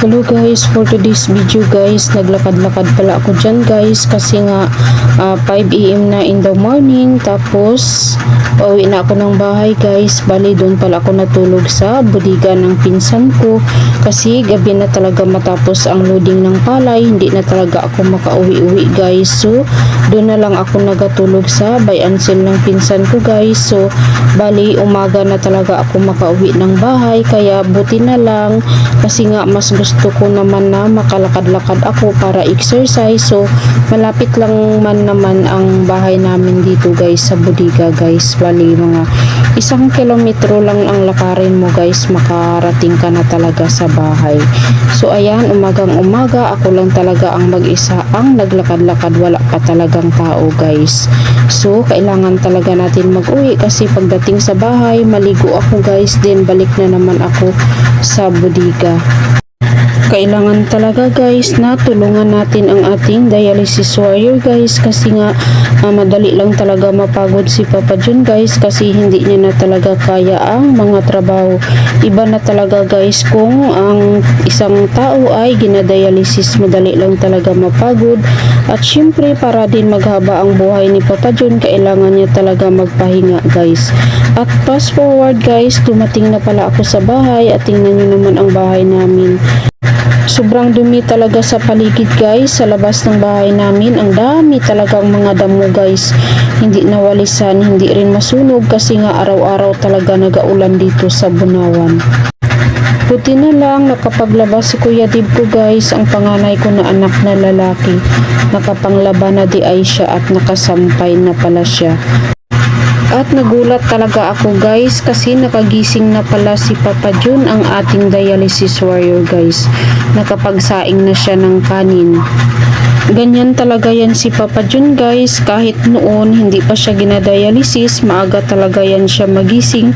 Hello guys, for today's video guys, naglakad-lakad pala ako dyan guys kasi nga ah, 5am na in the morning tapos pauwi na ako ng bahay guys, bali doon pala ako natulog sa budiga ng pinsan ko kasi gabi na talaga matapos ang loading ng palay, hindi na talaga ako makauwi-uwi guys. So doon na lang ako nagatulog sa bayansel ng pinsan ko guys. So bali umaga na talaga ako makauwi ng bahay kaya buti na lang kasi nga mas gusto ko naman na makalakad-lakad ako para exercise. So malapit lang man naman ang bahay namin dito guys sa Budiga guys. Bali mga isang kilometro lang ang lakarin mo guys. Makarating ka na talaga sa bahay. So ayan umagang umaga. Ako lang talaga ang mag-isa. Ang naglakad-lakad wala pa talagang tao guys. So kailangan talaga natin mag-uwi kasi pagdating sa bahay maligo ako guys. Then balik na naman ako sa Budiga kailangan talaga guys na tulungan natin ang ating dialysis warrior guys kasi nga ah, madali lang talaga mapagod si Papa John guys kasi hindi niya na talaga kaya ang mga trabaho. Iba na talaga guys kung ang isang tao ay ginadialysis madali lang talaga mapagod. At syempre para din maghaba ang buhay ni Papa John kailangan niya talaga magpahinga guys. At fast forward guys dumating na pala ako sa bahay at tingnan niyo naman ang bahay namin Sobrang dumi talaga sa paligid guys sa labas ng bahay namin. Ang dami talagang mga damo guys. Hindi nawalisan, hindi rin masunog kasi nga araw-araw talaga nagaulan dito sa Bunawan. Buti na lang nakapaglabas si Kuya Dib ko guys, ang panganay ko na anak na lalaki. Nakapanglaba na di ay siya at nakasampay na pala siya. At nagulat talaga ako guys kasi nakagising na pala si Papa Jun ang ating dialysis warrior guys. Nakapagsaing na siya ng kanin. Ganyan talaga yan si Papa Jun guys. Kahit noon hindi pa siya ginadialysis, maaga talaga yan siya magising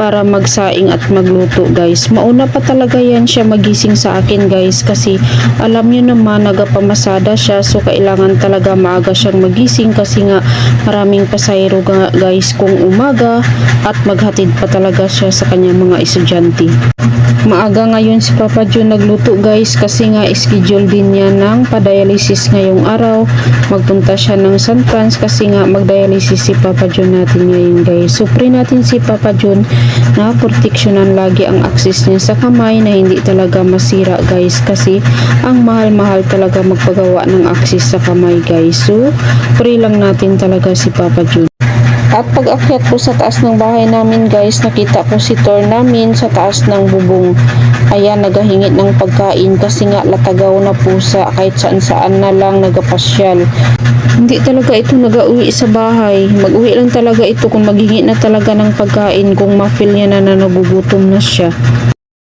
para magsaing at magluto guys. Mauna pa talaga yan siya magising sa akin guys kasi alam nyo naman nagapamasada siya so kailangan talaga maaga siyang magising kasi nga maraming pasayro guys kung umaga at maghatid pa talaga siya sa kanyang mga estudyante. Maaga ngayon si Papa Jun nagluto guys kasi nga schedule din niya ng padialysis ngayong araw. Magpunta siya ng San Franz kasi nga magdialysis si Papa Jun natin ngayon guys. So pray natin si Papa Jun na proteksyonan lagi ang access niya sa kamay na hindi talaga masira guys kasi ang mahal-mahal talaga magpagawa ng access sa kamay guys. So pray lang natin talaga si Papa Jun. At pag akyat ko sa taas ng bahay namin guys, nakita ko si Tor namin sa taas ng bubong. Ayan, nagahingit ng pagkain kasi nga latagaw na pusa kahit saan saan na lang nagapasyal. Hindi talaga ito nag-uwi sa bahay. Mag-uwi lang talaga ito kung maghingi na talaga ng pagkain kung ma-feel niya na na nagugutom na siya.